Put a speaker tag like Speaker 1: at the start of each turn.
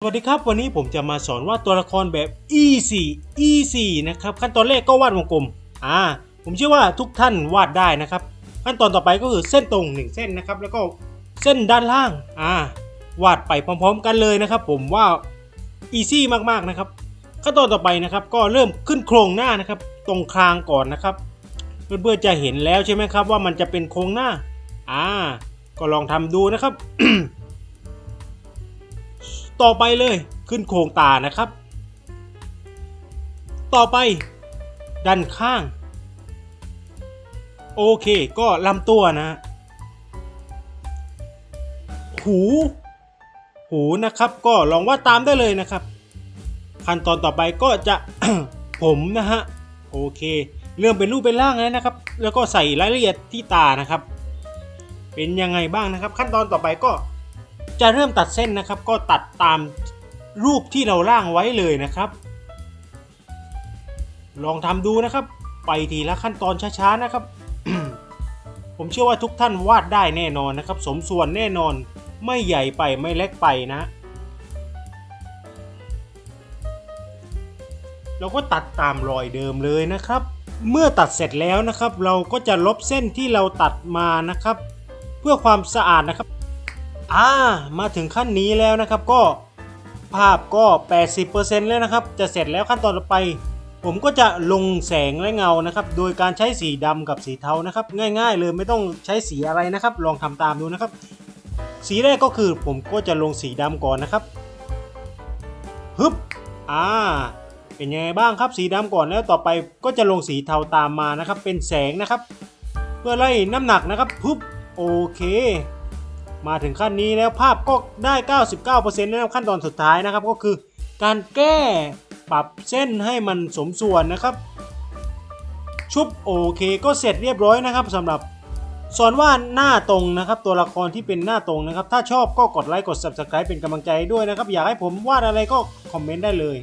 Speaker 1: สวัสดีครับ วันนี้ผมจะมาสอนวาดตัวละครแบบ easy easy นะครับ ขั้นตอนแรกก็วาดวงกลมอ่าผมเชื่อว่าทุกท่านวาดได้นะครับ ขั้นตอนต่อไปก็คือเส้นตรง 1 เส้นนะครับ แล้วก็เส้นด้านล่างอ่าวาดไปพร้อม ๆ กันเลยนะครับ ผมว่า easy มากๆนะครับ ขั้นตอนต่อไปนะครับ ก็เริ่มขึ้นโครงหน้านะครับ ตรงคางก่อนนะครับ เพื่อนๆจะเห็นแล้วใช่ไหมครับ ว่ามันจะเป็นโครงหน้าอ่าก็ลองทำดูนะครับ ต่อไปเลยขึ้นโครงตานะครับ ต่อไป ด้านข้าง โอเค ก็ลำตัวนะ หู หูนะครับ ก็ลองวาดตามได้เลยนะครับ ขั้นตอนต่อไปก็จะ ผมนะฮะ โอเค เริ่มเป็นรูปเป็นร่างแล้วนะครับ แล้วก็ใส่รายละเอียดที่ตานะครับ เป็นยังไงบ้างนะครับ ขั้นตอนต่อไปก็ จะเริ่มตัดเส้นนะครับ ก็ตัดตามรูปที่เราร่างไว้เลยนะครับ ลองทำดูนะครับ ไปทีละขั้นตอนช้าๆนะครับ ผมเชื่อว่าทุกท่านวาดได้แน่นอนนะครับ สมส่วนแน่นอนไม่ใหญ่ไปไม่เล็กไปนะ เราก็ตัดตามรอยเดิมเลยนะครับ เมื่อตัดเสร็จแล้วนะครับ เราก็จะลบเส้นที่เราตัดมานะครับ เพื่อความสะอาดนะครับ อ่ามาถึงขั้นนี้แล้วนะครับก็ภาพก็ 80%แล้วนะครับ จะเสร็จแล้วขั้นตอนต่อไป ผมก็จะลงแสงและเงานะครับ โดยการใช้สีดำกับสีเทานะครับ ง่าย ๆ เลยไม่ต้องใช้สีอะไรนะครับ ลองทำตามดูนะครับ สีแรกก็คือผมก็จะลงสีดำก่อนนะครับฮึบอ่าเป็นยังไงบ้างครับสีดำก่อนแล้วต่อไปก็จะลงสีเทาตามมานะครับ เป็นแสงนะครับ เพื่อไล่น้ำหนักนะครับพึบโอเค มาถึงขั้นนี้แล้วภาพก็ได้ 99%แล้วขั้นตอนสุดท้ายนะครับ ก็คือการแก้ปรับเส้นให้มันสมส่วนนะครับ ชุบโอเคก็เสร็จเรียบร้อยนะครับสำหรับสอนว่าหน้าตรงนะครับ ตัวละครที่เป็นหน้าตรงนะครับ ถ้าชอบก็กดไลค์กด Subscribe เป็นกำลังใจด้วยนะครับ อยากให้ผมวาดอะไรก็คอมเมนต์ได้เลย